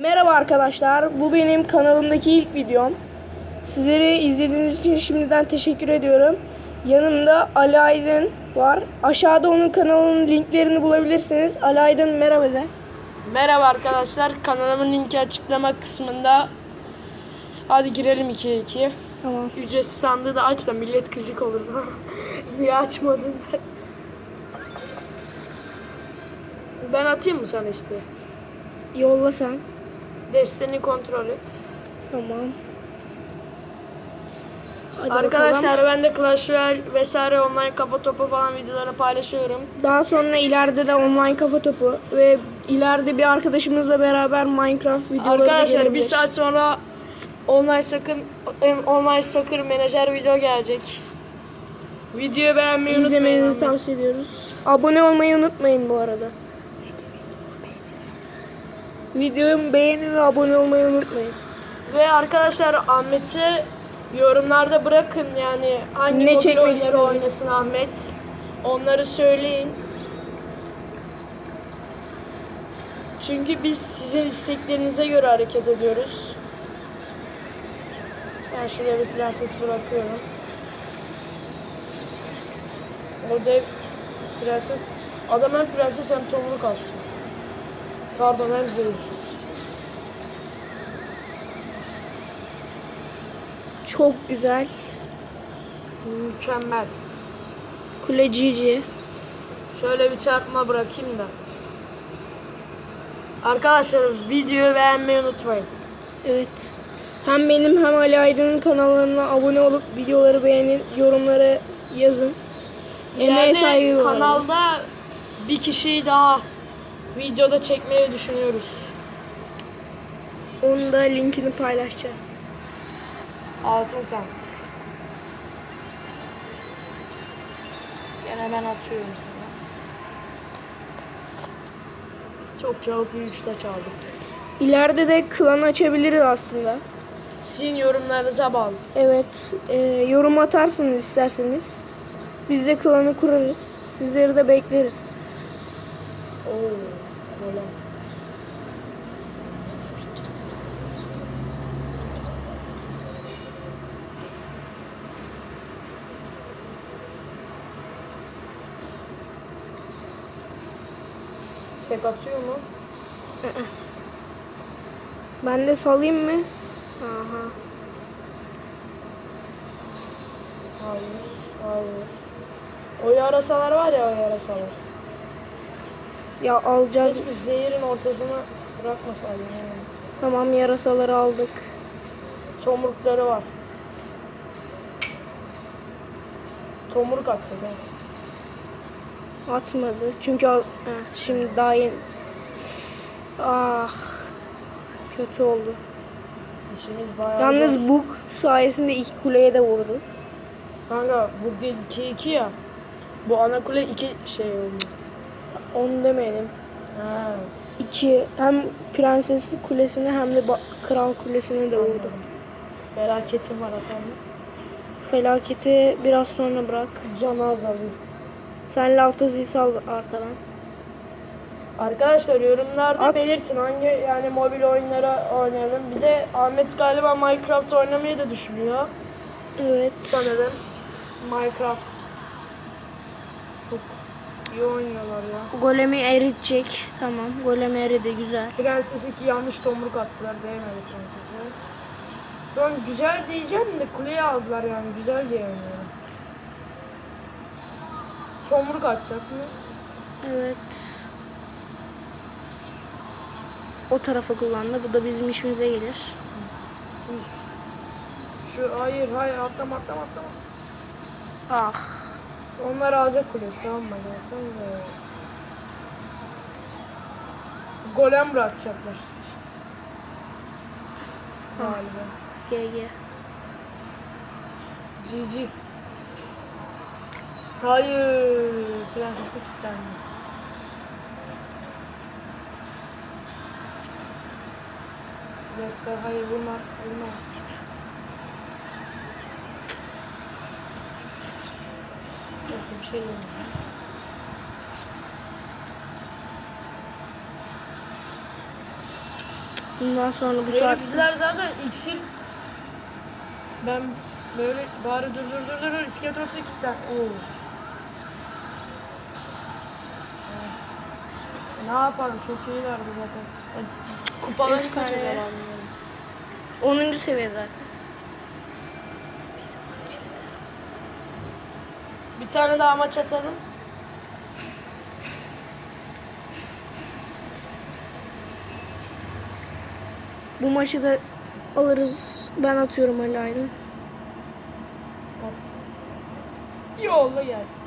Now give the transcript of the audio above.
Merhaba arkadaşlar. Bu benim kanalımdaki ilk videom. Sizleri izlediğiniz için şimdiden teşekkür ediyorum. Yanımda Ali Aydın var. Aşağıda onun kanalının linklerini bulabilirsiniz. Ali Aydın merhaba de. Merhaba arkadaşlar. Kanalımın linki açıklama kısmında. Hadi girelim 2'ye 2. Tamam. Ücretsiz sandığı da aç da millet gıcık olur sonra. Niye açmadın der. Ben atayım mı sana işte? Yolla sen. Desteni kontrol et. Tamam. Hadi Arkadaşlar bakalım. ben de Clash Royale vesaire online kafa topu falan videoları paylaşıyorum. Daha sonra ileride de online kafa topu ve ileride bir arkadaşımızla beraber Minecraft videoları da Arkadaşlar bir gelebilir. saat sonra online sakın online soccer menajer video gelecek. Videoyu beğenmeyi unutmayın. İzlemenizi tavsiye ediyoruz. Abone olmayı unutmayın bu arada. Videoyu beğenin ve abone olmayı unutmayın. Ve arkadaşlar Ahmet'i yorumlarda bırakın yani hangi Ne mobil çekmek oyunları istiyorum? oynasın Ahmet. Onları söyleyin. Çünkü biz sizin isteklerinize göre hareket ediyoruz. Ben şuraya bir prenses bırakıyorum. Orada prenses, adam hem prenses hem tomruk attı. Pardon hem zehir. Çok güzel. Mükemmel. Kule Cici. Şöyle bir çarpma bırakayım da. Arkadaşlar videoyu beğenmeyi unutmayın. Evet. Hem benim hem Ali Aydın'ın kanallarına abone olup videoları beğenin, yorumlara yazın. Emeğe saygı var. kanalda bir kişiyi daha videoda çekmeyi düşünüyoruz. Onun da linkini paylaşacağız. Altın sen. Gene ben atıyorum sana. Çok çabuk bir üçte çaldık. İleride de klan açabiliriz aslında. Sizin yorumlarınıza bağlı. Evet, e, yorum atarsınız isterseniz. Biz de klanı kurarız. Sizleri de bekleriz. Oo, böyle. Tek atıyor mu? Ben de salayım mı? Aha. Hayır, hayır. O yarasalar var ya o yarasalar. Ya alacağız. Keşke zehirin ortasına bırakmasaydım yani. Tamam yarasaları aldık. Tomrukları var. Tomruk atacak ha. Atmadı. Çünkü al- Heh, şimdi daha yeni. Ah. Kötü oldu. İşimiz bayağı Yalnız zor. Bug sayesinde iki kuleye de vurdu. Kanka bu değil 2-2 ya. Bu ana kule 2 şey oldu. Onu demedim. Ha. İki hem prensesli kulesine hem de kral kulesine de vurdu. Felaketim var efendim. Felaketi biraz sonra bırak. Canı azalıyor. Sen Lavtazi'yi sal arkadan. Arkadaşlar yorumlarda At. belirtin hangi yani mobil oyunlara oynayalım. Bir de Ahmet galiba Minecraft oynamayı da düşünüyor. Evet. Sanırım. Minecraft. Çok iyi oynuyorlar ya. Golemi eritecek. Tamam. Golemi eridi. Güzel. Prenses 2 yanlış tomruk attılar. Değmedi prensese. An güzel diyeceğim de kuleye aldılar yani. Güzel diye oynuyorum. Tomruk atacak mı? Evet. O tarafa kullandı. Bu da bizim işimize gelir. Şu hayır hayır atlama atlama atlama. Ah. Onlar alacak kule sanma zaten de. Golem bırakacaklar. Galiba. GG. Cici. Hayır. Prensesle kilitlendi. Bir dakika hayır vurma vurma. Yok bir şey yok. Bundan sonra bu saat Herifler zaten iksir. Ben böyle bari dur dur dur dur dur iskelet olsa kilitlen. Oo. Ne yapalım çok iyilerdi zaten. Kupaları Efsane. kaçacak abi. 10. seviye zaten. Bir tane daha maç atalım. Bu maçı da alırız. Ben atıyorum Ali Aydın. At. Yolla gelsin.